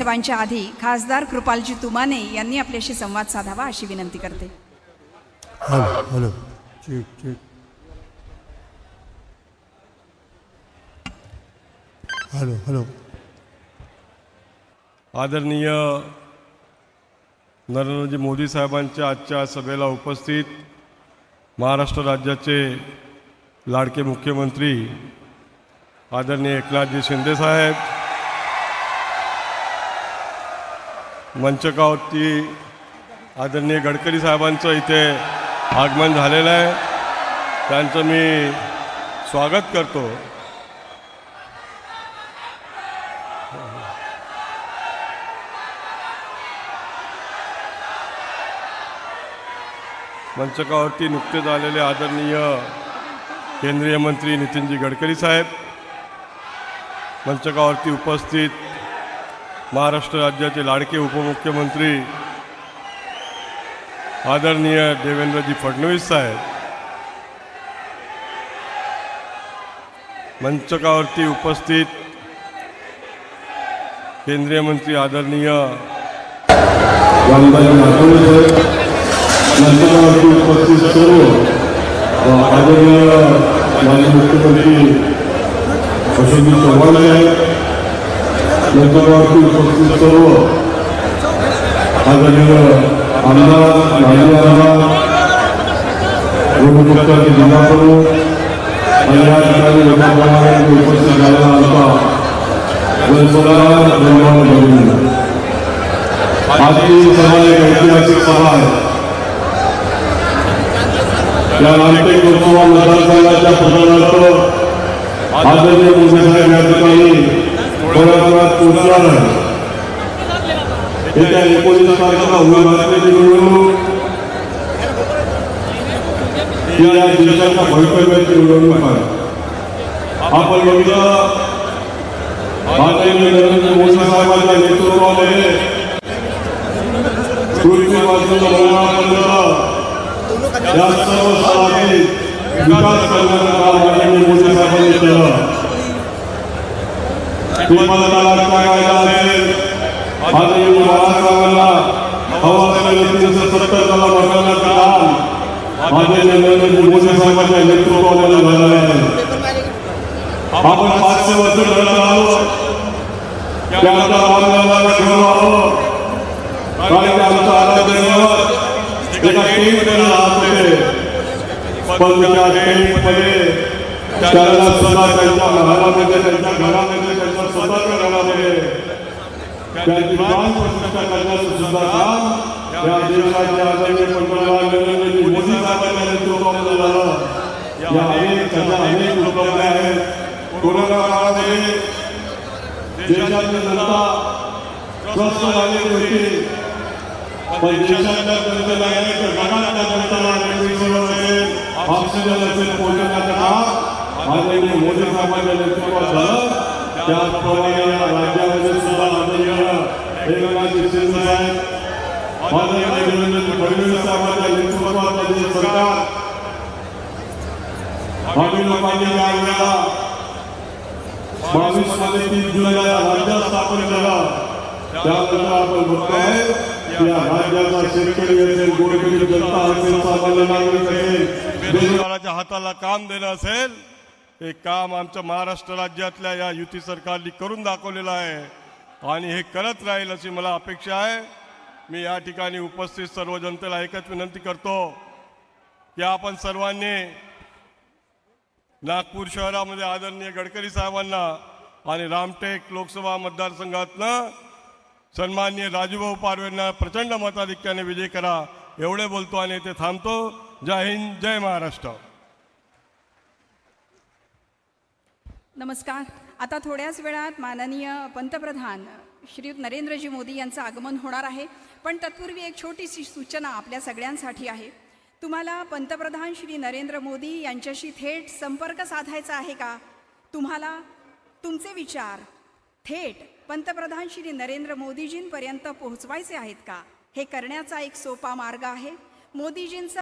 साहेबांच्या आधी खासदार कृपालजी तुमाने यांनी आपल्याशी संवाद साधावा अशी विनंती करते. Hello hello. हॅलो आदरणीय नरेंद्रजी मोदी साहेबांच्या आजच्या सभेला उपस्थित महाराष्ट्र राज्याचे लाडके मुख्यमंत्री आदरणीय एकनाथजी शिंदेसाहेब मंचकावरती आदरणीय गडकरी साहेबांचं इथे आगमन झालेलं आहे. त्यांचं मी स्वागत करतो. मंचकावरती नुकतेच आलेले आदरणीय केंद्रीय मंत्री नितीनजी गडकरी साहेब मंचकावरती उपस्थित महाराष्ट्र राज्याचे लाडके उपमुख्यमंत्री आदरणीय देवेंद्रजी फडणवीस साहेब मंचकावरती उपस्थित केंद्रीय मंत्री आदरणीय रामदास उपस्थित सर्व आदरणीय माजी मुख्यमंत्री अशोकजी चव्हाण साहेब मंचावरती उपस्थित सर्व आदरणीय आमदार माजी आमदार लोकसभेचे जिल्हा प्रमुख आणि या ठिकाणी मोठ्या उपस्थित झालेला आमचा वंशोधरा धन्यवाद बघून आजची सभा एक ऐतिहासिक सभा आहे या लोकसभा मतदारसंघाच्या आदरणीय मोदी साहेब या ठिकाणी 올라가요. 일단 이 꼬리는 빠르가 올라가는 뒤로 이하야 진짜가 벌벌벌 뛰어오는 거예요. 앞을 여기다 마대면은 모사사관과 예토로 안에 그리고 와서 올라가는다. 약속 사업이 유가 사관과 마대면 모사사관에 있다. केलं मला कायदा असेल आदरणीय बाळासाहेबांना हवा असलेलं तीनशे सत्तर काम नरेंद्र मोदी साहेबांच्या नेतृत्वामध्ये झालेलं आहे आपण पाचशे वर्ष लढत आहोत त्यानंतर घेऊन आलो कारण की आमचा आराध्य एका राहत होते पण त्या सुद्धा त्यांच्या घरामध्ये त्यांच्या घरामध्ये त्यांच्या स्वतःच्या घरामध्ये त्यांची प्राण प्रतिष्ठा करण्याचं सुद्धा काम या देशाच्या आदरणीय पंतप्रधान नरेंद्र मोदी साहेबांच्या नेतृत्वामध्ये झालं या अनेक त्याच्या अनेक उपलब्ध आहेत. कोरोना काळामध्ये देशाची जनता स्वस्थ झाली होती. पण देशाच्या जनतेला अनेक जगातल्या जनतेला मेडिसिन असेल ऑक्सिजन असेल पोहोचवण्याचं काम. आदरणीय मोदी साहेबांच्या नेतृत्वात झालं. त्याचप्रमाणे राज्यामध्ये सुद्धा आदरणीय एकनाथजी शिंदे साहेब फडणवीस साहेबांच्या सरकार आम्ही लोकांनी वेळेला बावीसमध्ये जुलैला या राज्यात स्थापन त्यानंतर आपण बघतोय या राज्याचा शेतकरी असेल गोरगरीब जनता असेल सामान्य नागरिक असेल बेरोजगाराच्या हाताला काम देणं असेल हे काम आमच्या महाराष्ट्र राज्यातल्या या युती सरकारने करून दाखवलेलं आहे. आणि हे करत राहील अशी मला अपेक्षा आहे. मी या ठिकाणी उपस्थित सर्व जनतेला एकच विनंती करतो की आपण सर्वांनी नागपूर शहरामध्ये आदरणीय गडकरी साहेबांना आणि रामटेक लोकसभा मतदारसंघातनं सन्माननीय राजूभाऊ पारवेंना प्रचंड मताधिक्याने विजय करा. एवढे बोलतो आणि ते थांबतो. जय हिंद जय महाराष्ट्र. नमस्कार. आता थोड्याच वेळात माननीय पंतप्रधान श्री नरेंद्रजी मोदी यांचं आगमन होणार आहे. पण तत्पूर्वी एक छोटीशी सूचना आपल्या सगळ्यांसाठी आहे. तुम्हाला पंतप्रधान श्री नरेंद्र मोदी यांच्याशी थेट संपर्क साधायचा आहे का? तुम्हाला तुमचे विचार थेट पंतप्रधान श्री नरेंद्र मोदीजींपर्यंत पोहोचवायचे आहेत का? हे करण्याचा एक सोपा मार्ग आहे. मोदीजींचा